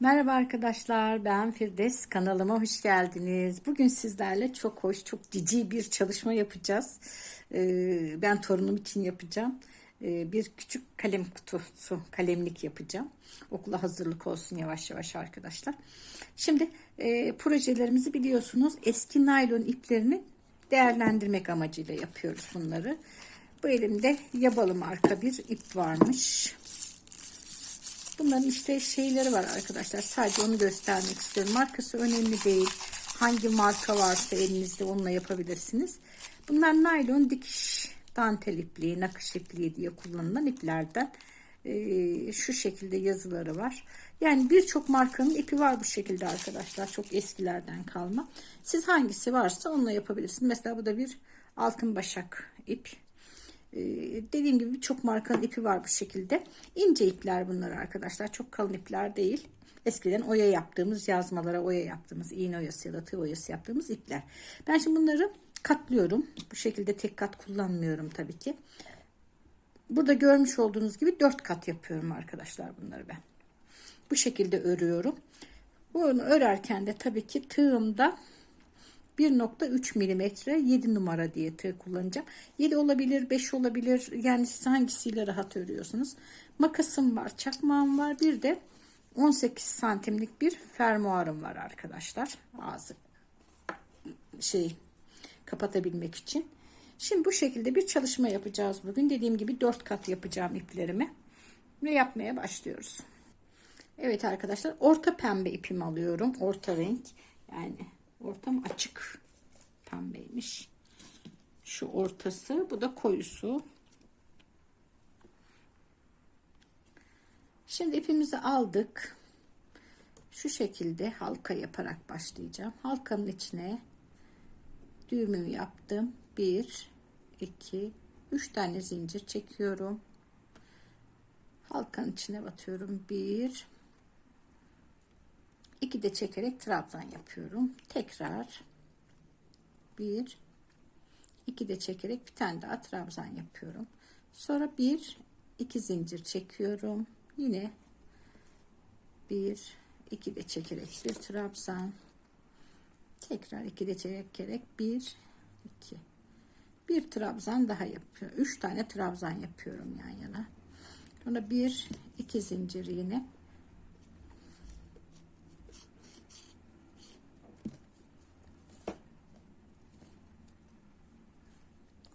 Merhaba arkadaşlar, ben Firdevs. Kanalıma hoş geldiniz. Bugün sizlerle çok hoş, çok cici bir çalışma yapacağız. Ee, ben torunum için yapacağım. Ee, bir küçük kalem kutusu, kalemlik yapacağım. Okula hazırlık olsun yavaş yavaş arkadaşlar. Şimdi e, projelerimizi biliyorsunuz. Eski naylon iplerini değerlendirmek amacıyla yapıyoruz bunları. Bu elimde yabalı marka bir ip varmış. Bunların işte şeyleri var arkadaşlar. Sadece onu göstermek istiyorum. Markası önemli değil. Hangi marka varsa elinizde onunla yapabilirsiniz. Bunlar naylon dikiş dantel ipliği, nakış ipliği diye kullanılan iplerden. Ee, şu şekilde yazıları var. Yani birçok markanın ipi var bu şekilde arkadaşlar. Çok eskilerden kalma. Siz hangisi varsa onunla yapabilirsiniz. Mesela bu da bir altın başak ip. Ee, dediğim gibi çok markanın ipi var bu şekilde. İnce ipler bunlar arkadaşlar. Çok kalın ipler değil. Eskiden oya yaptığımız yazmalara oya yaptığımız iğne oyası ya da tığ oyası yaptığımız ipler. Ben şimdi bunları katlıyorum. Bu şekilde tek kat kullanmıyorum tabii ki. Burada görmüş olduğunuz gibi dört kat yapıyorum arkadaşlar bunları ben. Bu şekilde örüyorum. Bunu örerken de tabii ki tığımda 1.3 milimetre 7 numara diye tığ kullanacağım. 7 olabilir 5 olabilir yani siz hangisiyle rahat örüyorsunuz. Makasım var çakmağım var bir de 18 santimlik bir fermuarım var arkadaşlar. Ağzı şey kapatabilmek için. Şimdi bu şekilde bir çalışma yapacağız bugün. Dediğim gibi 4 kat yapacağım iplerimi. Ve yapmaya başlıyoruz. Evet arkadaşlar orta pembe ipimi alıyorum. Orta renk yani Ortam açık pembeymiş. Şu ortası. Bu da koyusu. Şimdi ipimizi aldık. Şu şekilde halka yaparak başlayacağım. Halkanın içine düğümümü yaptım. 1 2 3 tane zincir çekiyorum. Halkanın içine batıyorum. 1 2 de çekerek trabzan yapıyorum. Tekrar bir iki de çekerek bir tane daha trabzan yapıyorum. Sonra bir iki zincir çekiyorum. Yine bir iki de çekerek bir trabzan. Tekrar iki de çekerek bir iki bir trabzan daha yapıyorum. Üç tane trabzan yapıyorum yan yana. Sonra bir iki zincir yine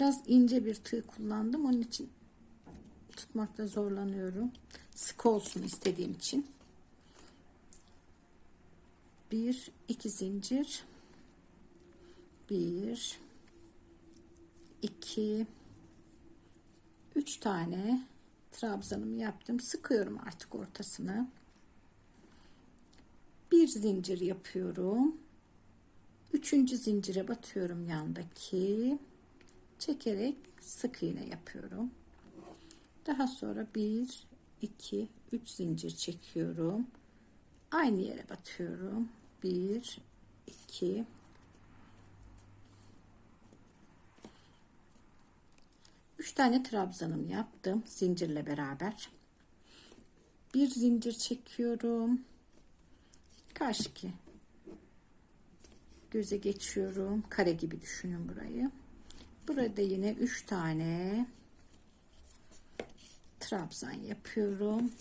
Biraz ince bir tığ kullandım. Onun için tutmakta zorlanıyorum. Sık olsun istediğim için. Bir, iki zincir. Bir, iki, üç tane trabzanımı yaptım. Sıkıyorum artık ortasını. Bir zincir yapıyorum. Üçüncü zincire batıyorum yandaki çekerek sık iğne yapıyorum. Daha sonra 1 2 3 zincir çekiyorum. Aynı yere batıyorum. 1 2 3 tane trabzanım yaptım zincirle beraber. Bir zincir çekiyorum. Karşıki göze geçiyorum. Kare gibi düşünün burayı. Burada yine 3 tane trabzan yapıyorum.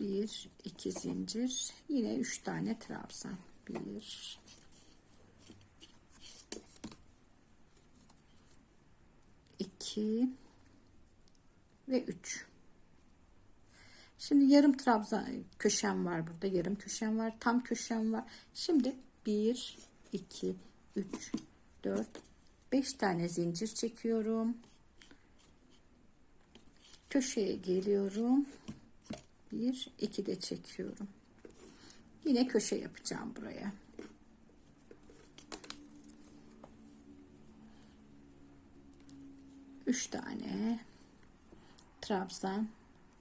1 2 zincir yine 3 tane trabzan 1 2 ve 3 Şimdi yarım trabzan köşem var burada. Yarım köşem var. Tam köşem var. Şimdi 1 2 3 4 5 tane zincir çekiyorum. Köşeye geliyorum. 1 2 de çekiyorum. Yine köşe yapacağım buraya. Üç tane trabzan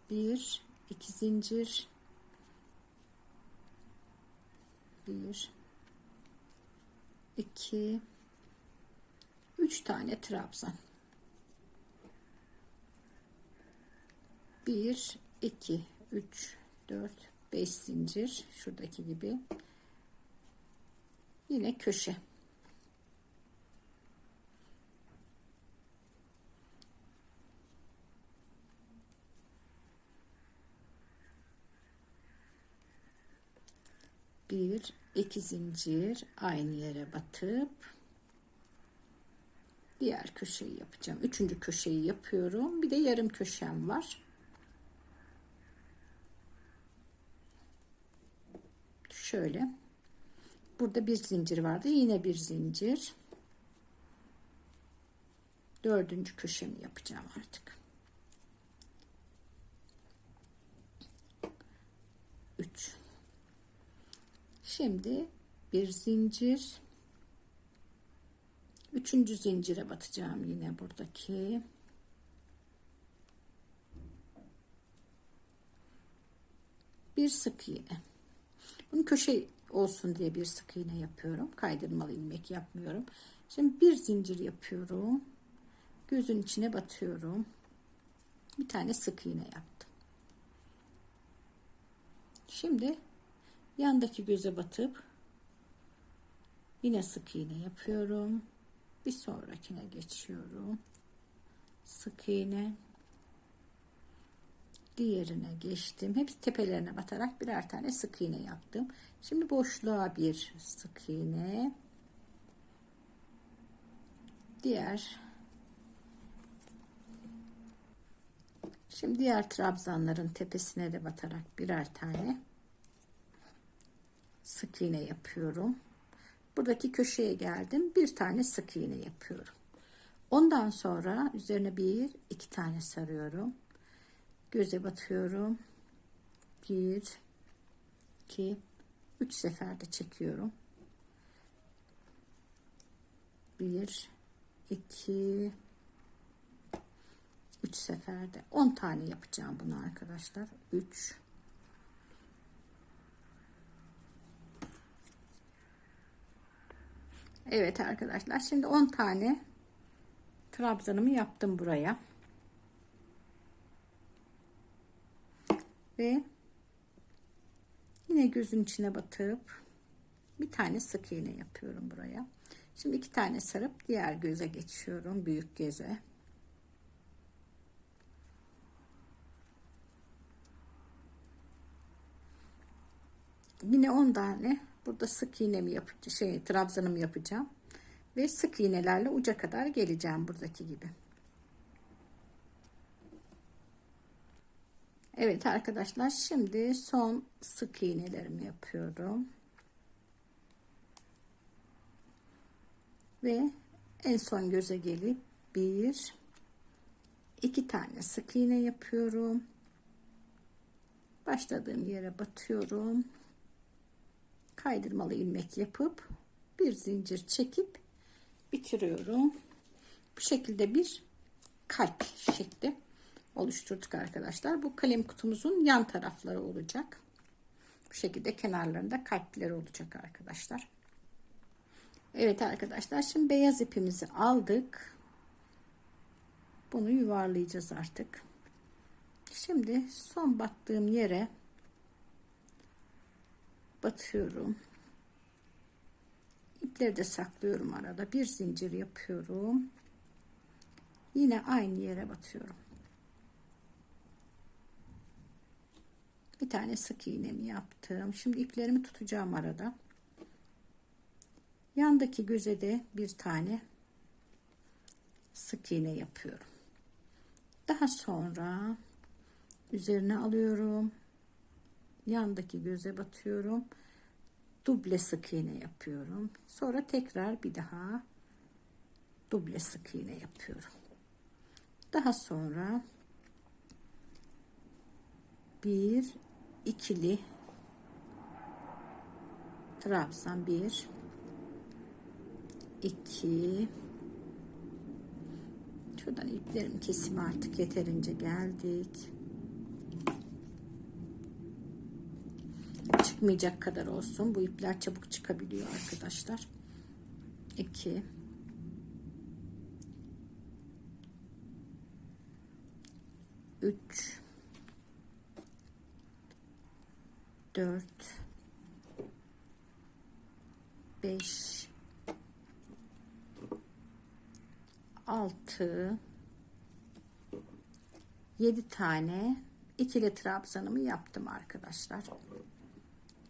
bir iki zincir bir iki 3 tane trabzan. 1 2 3 4 5 zincir. Şuradaki gibi. Yine köşe. Bir iki zincir. Aynı yere batıp diğer köşeyi yapacağım. Üçüncü köşeyi yapıyorum. Bir de yarım köşem var. Şöyle. Burada bir zincir vardı. Yine bir zincir. Dördüncü köşemi yapacağım artık. 3 şimdi bir zincir üçüncü zincire batacağım yine buradaki. Bir sık iğne. Bunu köşe olsun diye bir sık iğne yapıyorum. Kaydırmalı ilmek yapmıyorum. Şimdi bir zincir yapıyorum. Gözün içine batıyorum. Bir tane sık iğne yaptım. Şimdi yandaki göze batıp yine sık iğne yapıyorum bir sonrakine geçiyorum. Sık iğne. Diğerine geçtim. Hepsi tepelerine batarak birer tane sık iğne yaptım. Şimdi boşluğa bir sık iğne. Diğer. Şimdi diğer trabzanların tepesine de batarak birer tane sık iğne yapıyorum. Buradaki köşeye geldim. Bir tane sık iğne yapıyorum. Ondan sonra üzerine bir iki tane sarıyorum. Göze batıyorum. Bir, iki, üç seferde çekiyorum. Bir, iki, üç seferde on tane yapacağım bunu arkadaşlar. Üç, Evet arkadaşlar şimdi 10 tane trabzanımı yaptım buraya. Ve yine gözün içine batıp bir tane sık iğne yapıyorum buraya. Şimdi iki tane sarıp diğer göze geçiyorum. Büyük göze. Yine 10 tane Burada sık iğnemi yapacağım. Şey, trabzanımı yapacağım. Ve sık iğnelerle uca kadar geleceğim buradaki gibi. Evet arkadaşlar şimdi son sık iğnelerimi yapıyorum. Ve en son göze gelip bir iki tane sık iğne yapıyorum. Başladığım yere batıyorum kaydırmalı ilmek yapıp bir zincir çekip bitiriyorum. Bu şekilde bir kalp şekli oluşturduk arkadaşlar. Bu kalem kutumuzun yan tarafları olacak. Bu şekilde kenarlarında kalpler olacak arkadaşlar. Evet arkadaşlar şimdi beyaz ipimizi aldık. Bunu yuvarlayacağız artık. Şimdi son battığım yere batıyorum. İpleri de saklıyorum arada. Bir zincir yapıyorum. Yine aynı yere batıyorum. Bir tane sık iğnemi yaptım. Şimdi iplerimi tutacağım arada. Yandaki göze de bir tane sık iğne yapıyorum. Daha sonra üzerine alıyorum yandaki göze batıyorum. Duble sık iğne yapıyorum. Sonra tekrar bir daha duble sık iğne yapıyorum. Daha sonra bir ikili trabzan bir iki. Şuradan iplerim kesimi artık yeterince geldik çıkmayacak kadar olsun. Bu ipler çabuk çıkabiliyor arkadaşlar. 2 3 dört, beş, altı, yedi tane ikili trabzanımı yaptım arkadaşlar.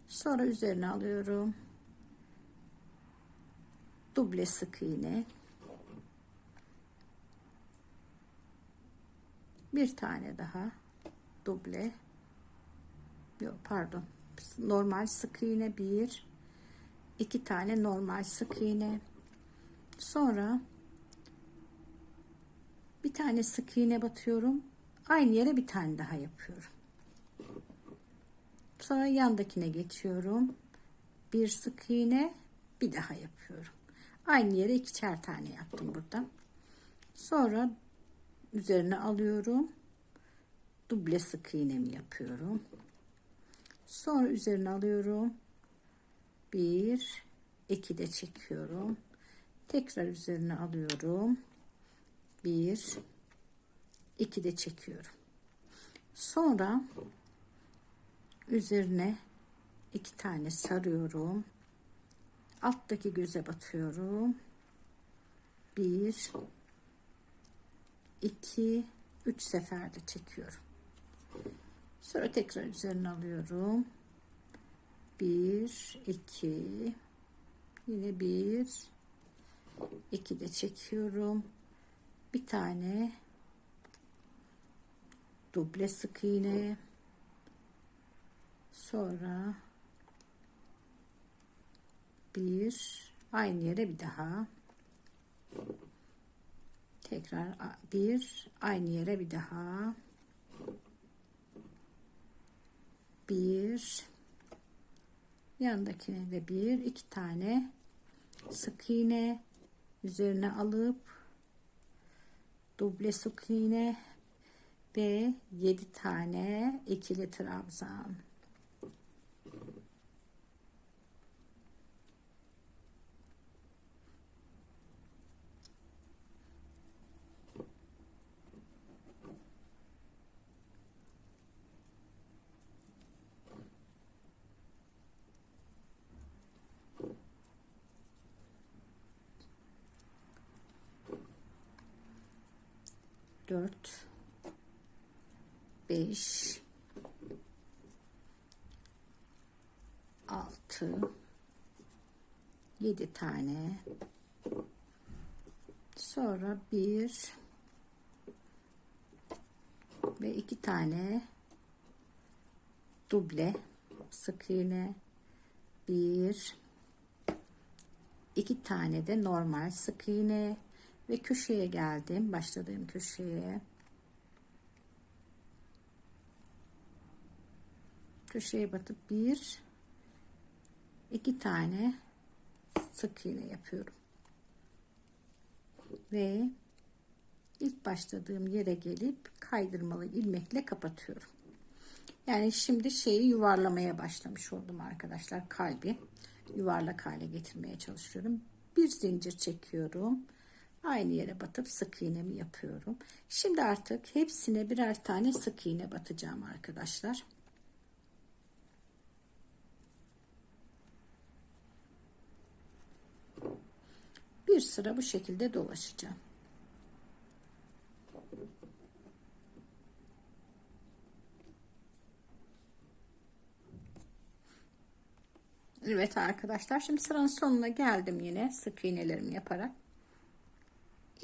Sonra üzerine alıyorum. Duble sık iğne. Bir tane daha duble. Yok pardon. Normal sık iğne bir. iki tane normal sık iğne. Sonra bir tane sık iğne batıyorum. Aynı yere bir tane daha yapıyorum. Sonra yandakine geçiyorum. Bir sık iğne bir daha yapıyorum. Aynı yere ikişer tane yaptım burada. Sonra üzerine alıyorum. Duble sık iğnemi yapıyorum. Sonra üzerine alıyorum. Bir, iki de çekiyorum. Tekrar üzerine alıyorum. Bir, iki de çekiyorum. Sonra üzerine iki tane sarıyorum. Alttaki göze batıyorum. Bir, iki, üç seferde çekiyorum. Sonra tekrar üzerine alıyorum. Bir, iki, yine bir, iki de çekiyorum. Bir tane duble sık iğne sonra bir aynı yere bir daha tekrar bir aynı yere bir daha bir yandakine de bir iki tane sık iğne üzerine alıp duble sık iğne ve 7 tane ikili trabzan. Dört. 5 6 7 tane. Sonra bir ve iki tane duble sık iğne. Bir iki tane de normal sık iğne ve köşeye geldim başladığım köşeye. Köşeye batıp bir iki tane sık iğne yapıyorum. Ve ilk başladığım yere gelip kaydırmalı ilmekle kapatıyorum. Yani şimdi şeyi yuvarlamaya başlamış oldum arkadaşlar kalbi yuvarlak hale getirmeye çalışıyorum. Bir zincir çekiyorum aynı yere batıp sık iğnemi yapıyorum şimdi artık hepsine birer tane sık iğne batacağım arkadaşlar bir sıra bu şekilde dolaşacağım. Evet arkadaşlar şimdi sıranın sonuna geldim yine sık iğnelerimi yaparak.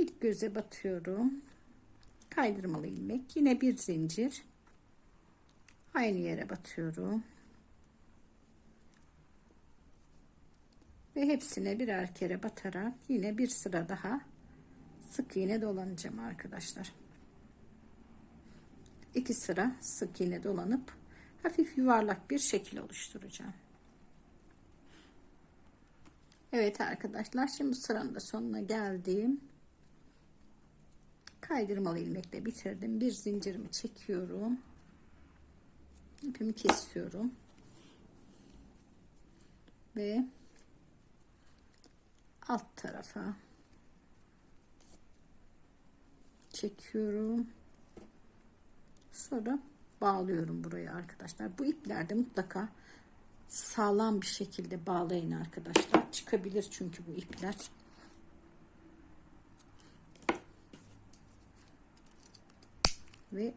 İlk göze batıyorum. Kaydırmalı ilmek. Yine bir zincir. Aynı yere batıyorum. ve hepsine birer kere batarak yine bir sıra daha sık iğne dolanacağım arkadaşlar. İki sıra sık iğne dolanıp hafif yuvarlak bir şekil oluşturacağım. Evet arkadaşlar şimdi sıranın da sonuna geldim. Kaydırmalı ilmekle bitirdim. Bir zincirimi çekiyorum. İpimi kesiyorum. Ve alt tarafa çekiyorum. Sonra bağlıyorum buraya arkadaşlar. Bu iplerde mutlaka sağlam bir şekilde bağlayın arkadaşlar. Çıkabilir çünkü bu ipler. Ve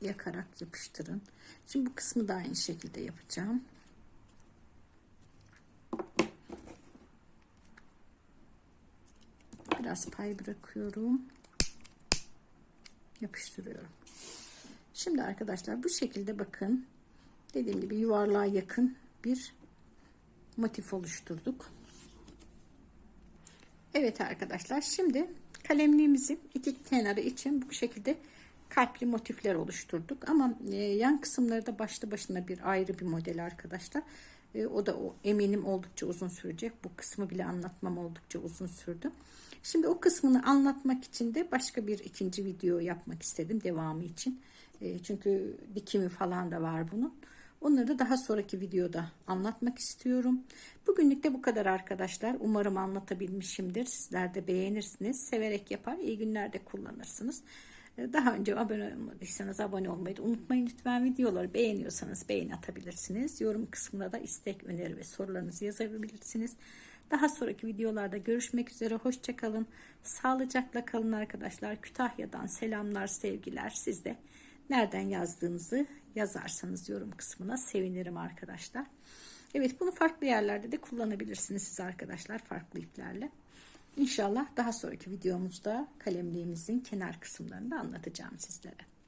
yakarak yapıştırın. Şimdi bu kısmı da aynı şekilde yapacağım. Biraz pay bırakıyorum. Yapıştırıyorum. Şimdi arkadaşlar bu şekilde bakın. Dediğim gibi yuvarlığa yakın bir motif oluşturduk. Evet arkadaşlar şimdi kalemliğimizi iki kenarı için bu şekilde kalpli motifler oluşturduk. Ama e, yan kısımları da başlı başına bir ayrı bir model arkadaşlar. E, o da o eminim oldukça uzun sürecek. Bu kısmı bile anlatmam oldukça uzun sürdü. Şimdi o kısmını anlatmak için de başka bir ikinci video yapmak istedim devamı için. E, çünkü dikimi falan da var bunun. Onları da daha sonraki videoda anlatmak istiyorum. Bugünlük de bu kadar arkadaşlar. Umarım anlatabilmişimdir. Sizler de beğenirsiniz. Severek yapar. iyi günlerde kullanırsınız. Ee, Daha önce abone olmadıysanız abone olmayı da unutmayın. Lütfen videoları beğeniyorsanız beğeni atabilirsiniz. Yorum kısmına da istek, öneri ve sorularınızı yazabilirsiniz. Daha sonraki videolarda görüşmek üzere. Hoşçakalın. Sağlıcakla kalın arkadaşlar. Kütahya'dan selamlar, sevgiler. Siz de nereden yazdığınızı yazarsanız yorum kısmına sevinirim arkadaşlar. Evet bunu farklı yerlerde de kullanabilirsiniz siz arkadaşlar farklı iplerle. İnşallah daha sonraki videomuzda kalemliğimizin kenar kısımlarını da anlatacağım sizlere.